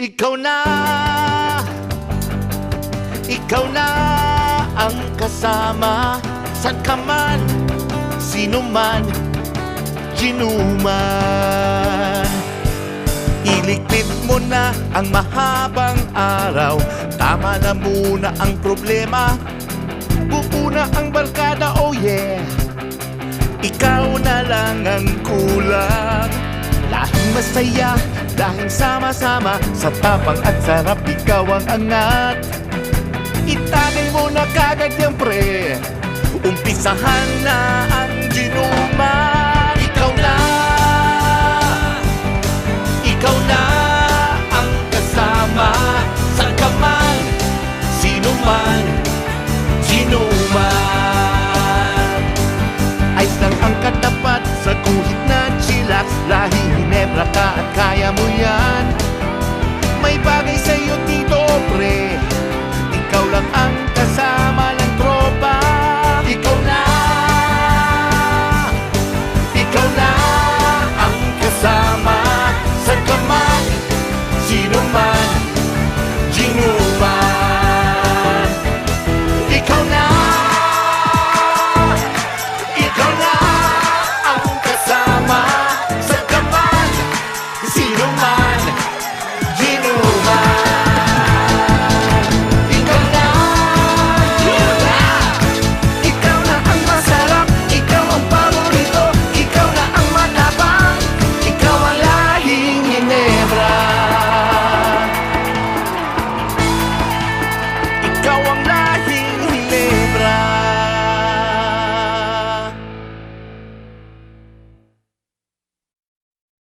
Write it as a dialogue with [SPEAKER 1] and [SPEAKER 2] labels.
[SPEAKER 1] Ikaw na. Ikaw na ang kasama. San ka man Sino man Ginuman. Iligpit mo na ang mahabang araw. Tama na muna ang problema. Bubuna ang barkada, oh yeah. Ikaw na lang ang kulang. Lahing masaya, lahing sama-sama Sa tapang at sarap, ikaw ang angat. Itagay mo na kagad yan pre Umpisahan na Pangarap at kaya mo yan. May bagay sa'yo